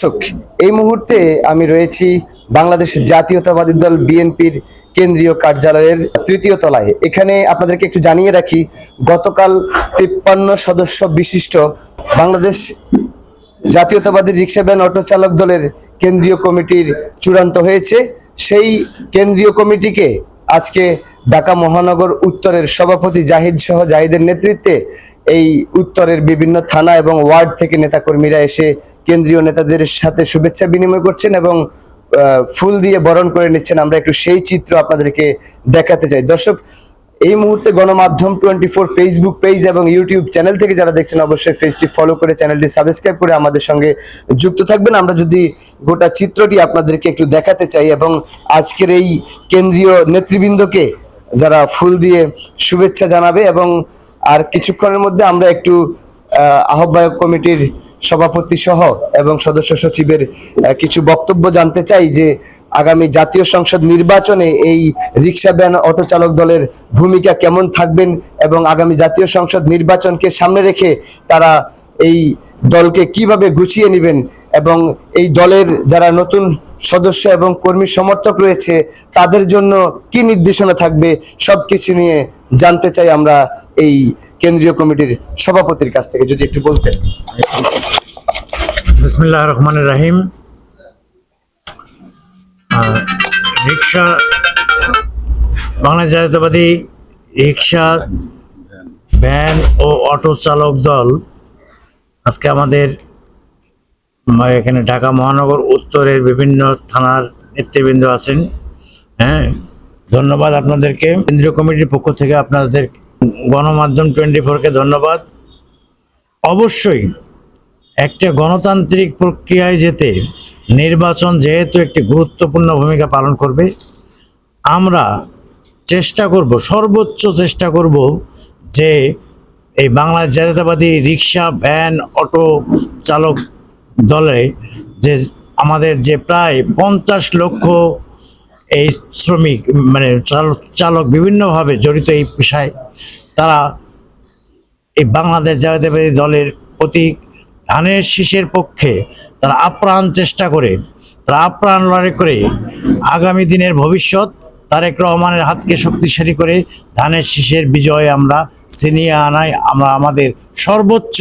দর্শক, এই মুহূর্তে আমি রয়েছি বাংলাদেশ জাতীয়তাবাদী দল বিএনপির কেন্দ্রীয় কার্যালয়ের তৃতীয় তলায়। এখানে আপনাদেরকে একটু জানিয়ে রাখি, গতকাল তিপ্পান্ন সদস্য বিশিষ্ট বাংলাদেশ জাতীয়তাবাদী রিক্সা ভ্যান অটো চালক দলের কেন্দ্রীয় কমিটির চূড়ান্ত হয়েছে। সেই কেন্দ্রীয় কমিটিকে আজকে ঢাকা মহানগর উত্তরের সভাপতি জাহিদ সহ জাহিদের নেতৃত্বে এই উত্তরের বিভিন্ন থানা এবং ওয়ার্ড থেকে নেতাকর্মীরা এসে কেন্দ্রীয় নেতাদের সাথে শুভেচ্ছা বিনিময় করছেন এবং ফুল দিয়ে বরণ করে নিচ্ছেন। আমরা একটু সেই চিত্র আপনাদেরকে দেখাতে চাই। দর্শক, এই মুহূর্তে গণমাধ্যম টোয়েন্টি ফোর ফেসবুক পেজ এবং ইউটিউব চ্যানেল থেকে যারা দেখছেন, অবশ্যই পেজটি ফলো করে চ্যানেলটি সাবস্ক্রাইব করে আমাদের সঙ্গে যুক্ত থাকবেন। আমরা যদি গোটা চিত্রটি আপনাদেরকে একটু দেখাতে চাই এবং আজকের এই কেন্দ্রীয় নেতৃবৃন্দকে যারা ফুল দিয়ে শুভেচ্ছা জানাবে এবং আর কিছুক্ষণের মধ্যে আমরা একটু আহ্বায়ক কমিটির সভাপতি সহ এবং সদস্য সচিবের কিছু বক্তব্য জানতে চাই যে আগামী জাতীয় সংসদ নির্বাচনে এই রিক্সা ভ্যান অটো চালক দলের ভূমিকা কেমন থাকবেন এবং আগামী জাতীয় সংসদ নির্বাচনকে সামনে রেখে তারা এই দলকে কীভাবে গুছিয়ে নেবেন এবং এই দলের যারা নতুন সদস্য এবং কর্মী সমর্থক রয়েছে, তাদের জন্য কি নির্দেশনা থাকবে সব কিছু নিয়ে জানতে চাই আমরা এই কেন্দ্রীয় কমিটির সভাপতির কাছ থেকে, যদি একটু বলতেন। বিসমুল্লাহ রহমান রাহিম। রিক্সা বাংলাদেশ জাতীয়তাবাদী রিক্সা ভ্যান ও অটো চালক দল আজকে আমাদের এখানে ঢাকা মহানগর উত্তরের বিভিন্ন থানার নেতৃবৃন্দ আছেন। হ্যাঁ ধন্যবাদ আপনাদেরকে। কেন্দ্রীয় কমিটির পক্ষ থেকে আপনাদের গণমাধ্যম টোয়েন্টি ফোরকে ধন্যবাদ। অবশ্যই একটা গণতান্ত্রিক প্রক্রিয়ায় যেতে নির্বাচন যেহেতু একটি গুরুত্বপূর্ণ ভূমিকা পালন করবে, আমরা চেষ্টা করব, সর্বোচ্চ চেষ্টা করব যে এই বাংলা জাতীয়তাবাদী রিক্সা, ভ্যান, অটো চালক দলে যে আমাদের যে প্রায় পঞ্চাশ লক্ষ এই শ্রমিক মানে চালক চালক বিভিন্নভাবে জড়িত এই পেশায়, তারা এই বাংলাদেশ জাতীয়তাবাদী দলের প্রতীক ধানের শীষের পক্ষে তারা আপ্রাণ চেষ্টা করে, তারা আপ্রাণ লড়াই করে, আগামী দিনের ভবিষ্যৎ তারেক রহমানের হাতকে শক্তিশালী করে ধানের শীষের বিজয় আমরা ছিনিয়ে আনায় আমরা আমাদের সর্বোচ্চ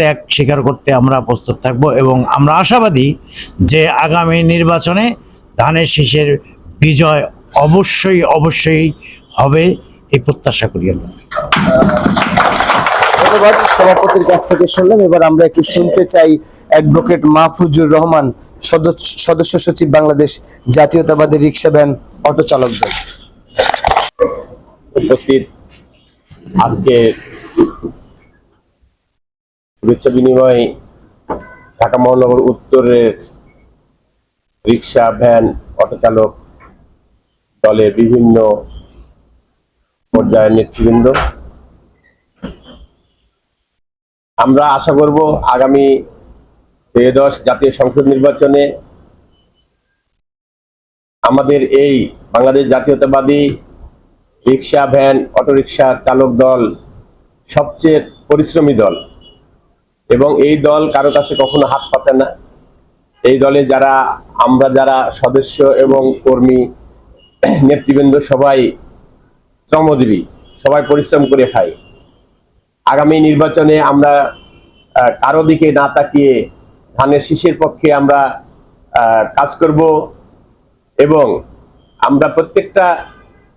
ত্যাগ স্বীকার করতে আমরা প্রস্তুত থাকব এবং আমরা আশাবাদী যে আগামী নির্বাচনে ধানের শীষের বিজয় অবশ্যই অবশ্যই হবে এই প্রত্যাশা করি আমরা। ধন্যবাদ, সভাপতির কাছ থেকে শুনলাম। এবার আমরা একটু শুনতে চাই অ্যাডভোকেট মাহফুজুর রহমান, সদস্য সচিব বাংলাদেশ জাতীয়তাবাদী রিক্সা ভ্যান অটো চালক দল। উপস্থিত আজকে শুভেচ্ছা বিনিময়, ঢাকা মহানগর উত্তরের রিক্সা, ভ্যান অটো চালক দলের বিভিন্ন পর্যায়ের নেতৃবৃন্দ। আমরা আশা করব আগামী ত্রয়োদশ জাতীয় সংসদ নির্বাচনে আমাদের এই বাংলাদেশ জাতীয়তাবাদী রিক্সা, ভ্যান অটোরিকশা চালক দল সবচেয়ে পরিশ্রমী দল। এবং এই দল কারও কাছে কখনো হাত পাতে না। এই দলে যারা, আমরা যারা সদস্য এবং কর্মী, নেতৃবৃন্দ, সবাই শ্রমজীবী, সবাই পরিশ্রম করে খাই। আগামী নির্বাচনে আমরা কারও দিকে না তাকিয়ে ধানের শীষের পক্ষে আমরা কাজ করব এবং আমরা প্রত্যেকটা,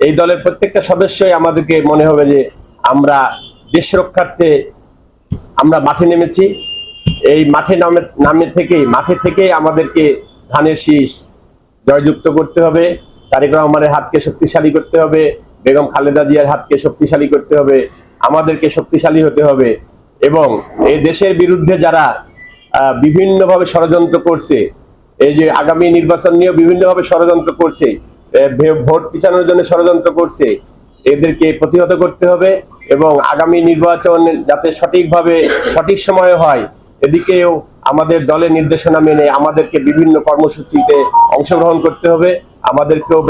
এই দলের প্রত্যেকটা সদস্যই আমাদেরকে মনে হবে যে আমরা দেশ রক্ষার্থে আমরা মাঠে নেমেছি। এই মাঠে নামে নামে থেকেই, মাঠে থেকেই আমাদেরকে ধানের শীষ জয়যুক্ত করতে হবে। তারেক রহমানের হাতকে শক্তিশালী করতে হবে। বেগম খালেদা জিয়ার হাতকে শক্তিশালী করতে হবে। আমাদেরকে শক্তিশালী হতে হবে। এবং এই দেশের বিরুদ্ধে যারা বিভিন্নভাবে ষড়যন্ত্র করছে, এই যে আগামী নির্বাচন নিয়েও বিভিন্নভাবে ষড়যন্ত্র করছে ভোট পিছানোর জন্য ষড়যন্ত্র করছে, এদেরকে প্রতিহত করতে হবে। এবং আগামী নির্বাচন যাতে সঠিকভাবে, সঠিক সময়ে হয়, এদিকেও আমাদের দলের নির্দেশনা মেনে আমাদেরকে বিভিন্ন কর্মসূচিতে অংশগ্রহণ করতে হবে। আমাদেরকেও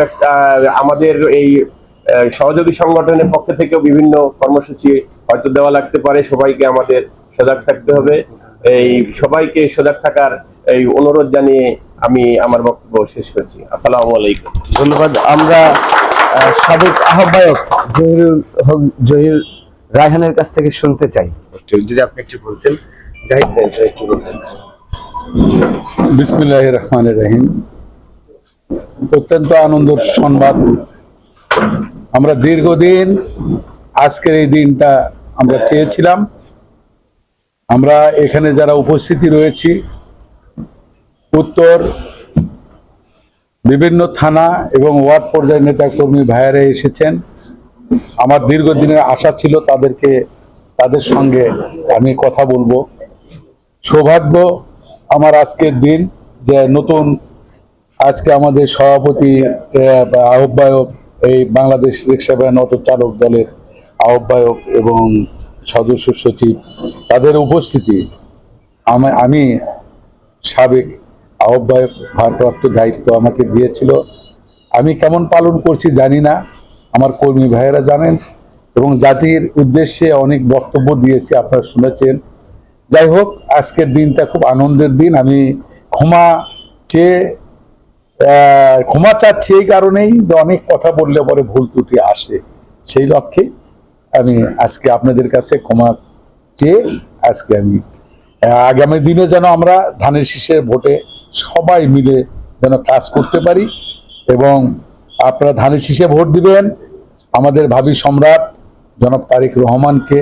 আমাদের এই সহযোগী সংগঠনের পক্ষ থেকেও বিভিন্ন কর্মসূচি হয়তো দেওয়া লাগতে পারে। সবাইকে আমাদের সজাগ থাকতে হবে। এই সবাইকে সজাগ থাকার এই অনুরোধ জানিয়ে আমি আমার বক্তব্য শেষ করছি। আসসালামু আলাইকুম। ধন্যবাদ। আমরা আহ, সাবেক আহ্বায়ক জহিরুল হক জহির রায়হানের কাছ থেকে শুনতে চাই। যদি আপনি একটু বলতেন জাহিদ ভাই, একটু বলতেন। বিসমিল্লাহ রহমান রহিম। অত্যন্ত আনন্দের সংবাদ। আমরা দীর্ঘদিন আজকের এই দিনটা আমরা চেয়েছিলাম। আমরা এখানে যারা উপস্থিতি রয়েছি উত্তর, বিভিন্ন থানা এবং ওয়ার্ড পর্যায়ের নেতা কর্মী ভাইয়েরা এসেছেন। আমার দীর্ঘদিনের আশা ছিল তাদেরকে, তাদের সঙ্গে আমি কথা বলব। সৌভাগ্য আমার আজকের দিন যে নতুন আজকে আমাদের সভাপতি আহ্বায়ক, এই বাংলাদেশ রিক্সা ভ্যান অটো চালক দলের আহ্বায়ক এবং সদস্য সচিব, তাদের উপস্থিতি আমি সাবেক আহ্বায়ক ভারপ্রাপ্ত দায়িত্ব আমাকে দিয়েছিল। আমি কেমন পালন করছি জানি না। আমার কর্মী ভাইয়েরা জানেন এবং জাতির উদ্দেশ্যে অনেক বক্তব্য দিয়েছি আপনারা শুনেছেন। যাই হোক, আজকের দিনটা খুব আনন্দের দিন। আমি ক্ষমা চেয়ে ক্ষমা চাচ্ছি এই কারণেই যে অনেক কথা বললে পরে ভুল ত্রুটি আসে। সেই লক্ষ্যে আমি আজকে আপনাদের কাছে ক্ষমা চেয়ে আজকে আমি, আগামী দিনে যেন আমরা ধানের শীষের ভোটে সবাই মিলে যেন কাজ করতে পারি এবং আপনারা ধানের শীষে ভোট দিবেন। আমাদের ভাবি সম্রাট জনাব তারেক রহমানকে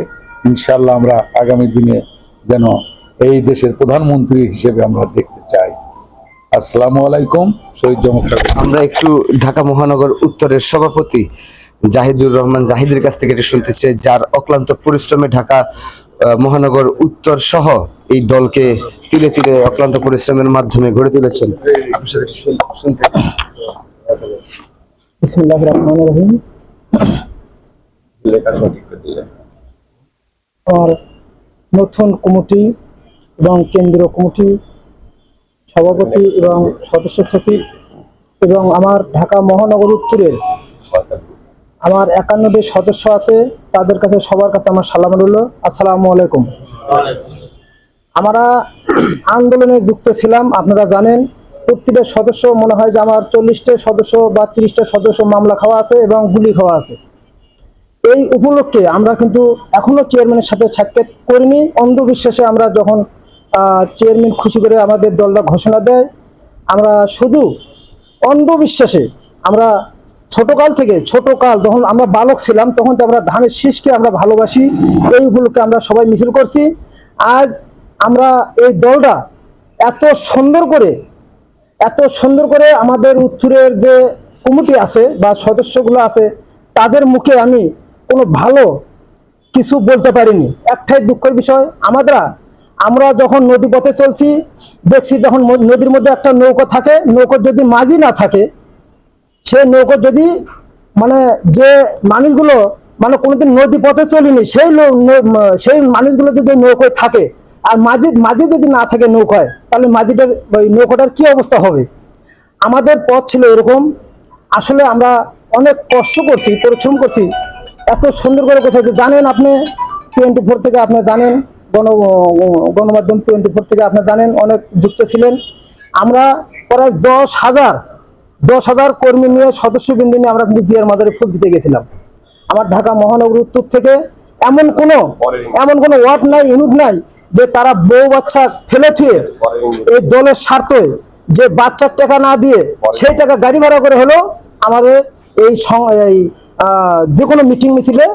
ইনশাল্লাহ আমরা আগামী দিনে যেন এই দেশের প্রধানমন্ত্রী হিসেবে আমরা দেখতে চাই। আসসালামু আলাইকুম, শহীদ জমকার আমরা একটু ঢাকা মহানগর উত্তরের সভাপতি জাহিদুর রহমান জাহিদের কাছ থেকে একটু শুনতে চাই, যার অক্লান্ত পরিশ্রমে ঢাকা মহানগর উত্তর সহ এই দলকে তিলে তিলে অক্লান্ত পরিশ্রমের মাধ্যমে গড়ে তুলেছেন। আমার নতুন কমিটি এবং কেন্দ্রীয় কমিটি সভাপতি এবং সদস্য সচিব এবং আমার ঢাকা মহানগর উত্তরের আমার একান্নটি সদস্য আছে তাদের কাছে সবার কাছে আমার সালাম রইল। আসসালামু আলাইকুম। আমরা আন্দোলনে যুক্ত ছিলাম, আপনারা জানেন। প্রতিটা সদস্য মনে হয় যে আমার চল্লিশটা সদস্য বা তিরিশটা সদস্য মামলা খাওয়া আছে এবং গুলি খাওয়া আছে। এই উপলক্ষে আমরা কিন্তু এখনও চেয়ারম্যানের সাথে সাক্ষাৎ করিনি। অন্ধবিশ্বাসে আমরা যখন চেয়ারম্যান খুশি করে আমাদের দলটা ঘোষণা দেয়, আমরা শুধু অন্ধবিশ্বাসে আমরা ছোটকাল থেকে, ছোটকাল যখন আমরা বালক ছিলাম, তখন তো আমরা ধানের শীষকে আমরা ভালোবাসি, এই উপলক্ষে আমরা সবাই মিছিল করছি। আজ আমরা এই দলটা এত সুন্দর করে, এত সুন্দর করে আমাদের উত্তরের যে কমিটি আছে বা সদস্যগুলো আছে, তাদের মুখে আমি কোনো ভালো কিছু বলতে পারিনি। একটাই দুঃখের বিষয়, আমাদের, আমরা যখন নদী পথে চলছি, দেখছি যখন নদীর মধ্যে একটা নৌকো থাকে, নৌকো যদি মাঝি না থাকে, সে নৌকো যদি মানে যে মানুষগুলো মানে কোনোদিন নদী পথে চলিনি, সেই সেই মানুষগুলো যদি নৌকোয় থাকে আর মাঝি মাঝি যদি না থাকে নৌকায় তাহলে মাঝিটার ওই নৌকাটার কী অবস্থা হবে? আমাদের পথ ছিল এরকম। আসলে আমরা অনেক কষ্ট করছি পরিশ্রম করছি। এত সুন্দর করে কোথায় যে জানেন আপনি টোয়েন্টি ফোর থেকে আপনি জানেন গণ গণমাধ্যম টোয়েন্টি ফোর থেকে আপনি জানেন অনেক যুক্ত ছিলেন। আমরা প্রায় দশ হাজার দশ হাজার কর্মী নিয়ে সদস্যবৃন্দ নিয়ে আমরা কিন্তু জিয়ার মাজারে ফুল দিতে গেছিলাম। আমার ঢাকা মহানগর উত্তর থেকে এমন কোনো এমন কোনো ওয়ার্ড নাই ইউনিট নাই যে তারা বউ বাচ্চা ফেলে থুয়ে এই দলের স্বার্থে যে বাচ্চার টাকা না দিয়ে সেই টাকা গাড়ি ভাড়া করে হলো আমাদের এই এই যে কোনো মিটিং মিছিলে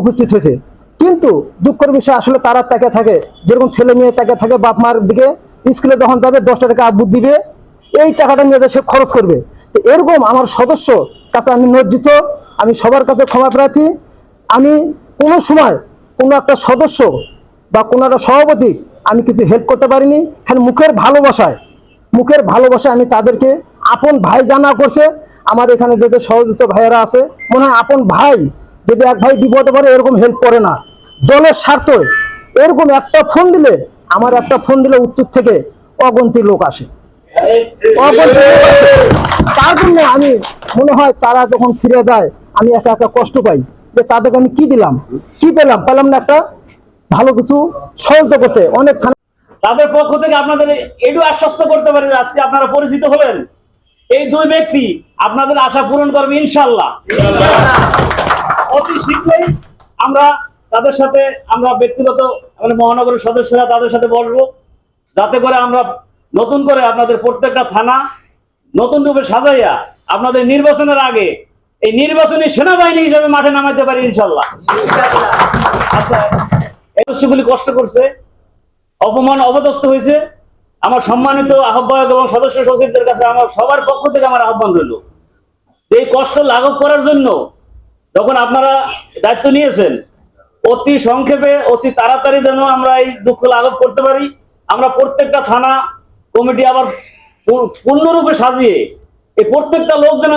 উপস্থিত হয়েছে। কিন্তু দুঃখের বিষয়, আসলে তারা তাকে থাকে, যেরকম ছেলে মেয়ে তাকে থাকে বাপ মার দিকে, স্কুলে যখন যাবে দশটা টাকা আব্বু দিবে, এই টাকাটা নিয়ে সে খরচ করবে। তো এরকম আমার সদস্য কাছে আমি নজ্জিত আমি সবার কাছে ক্ষমা প্রার্থী। আমি কোনো সময় কোনো একটা সদস্য বা কোনো একটা সভাপতি আমি কিছু হেল্প করতে পারিনি, খালি মুখের ভালোবাসায় মুখের ভালোবাসায় আমি তাদেরকে আপন ভাই জানা করছে। আমার এখানে যে সহযোগিত ভাইয়েরা আছে, মনে হয় আপন ভাই, যদি এক ভাই বিপদে পড়ে, এরকম হেল্প করে না। দলের স্বার্থে এরকম একটা ফোন দিলে, আমার একটা ফোন দিলে উত্তর থেকে অগন্তি লোক আসে। অগন্তি লোক আসে। তার জন্য আমি, মনে হয় তারা যখন ফিরে যায়, আমি একা একা কষ্ট পাই যে তাদেরকে আমি কি দিলাম? কি পেলাম? পেলাম না একটা ভালো কিছু সহযোগিতা করতে অনেক তাদের পক্ষ থেকে আপনাদের এটু আশ্বস্ত করতে পারি যে আজকে আপনারা পরিচিত হলেন। এই দুই ব্যক্তি আপনাদের আশা পূরণ করবে ইনশাল্লাহ অতি শীঘ্রই আমরা তাদের সাথে আমরা ব্যক্তিগত মানে মহানগরের সদস্যরা তাদের সাথে বসবো। যাতে করে আমরা নতুন করে আপনাদের প্রত্যেকটা থানা নতুন রূপে সাজাইয়া আপনাদের নির্বাচনের আগে এই নির্বাচনী সেনাবাহিনী হিসেবে মাঠে নামাইতে পারি ইনশাল্লাহ আচ্ছা এই দস্যুগুলি কষ্ট করছে, অপমান অপদস্থ হয়েছে। আমার সম্মানিত আহ্বায়ক এবং সদস্য সচিবদের কাছে আমার সবার পক্ষ থেকে আমার আহ্বান রইল। এই কষ্ট লাঘব করার জন্য যখন আপনারা দায়িত্ব নিয়েছেন, অতি সংক্ষেপে, অতি তাড়াতাড়ি যেন আমরা এই দুঃখ লাঘব করতে পারি। আমরা প্রত্যেকটা থানা কমিটি আবার পূর্ণরূপে সাজিয়ে এই প্রত্যেকটা লোক যেন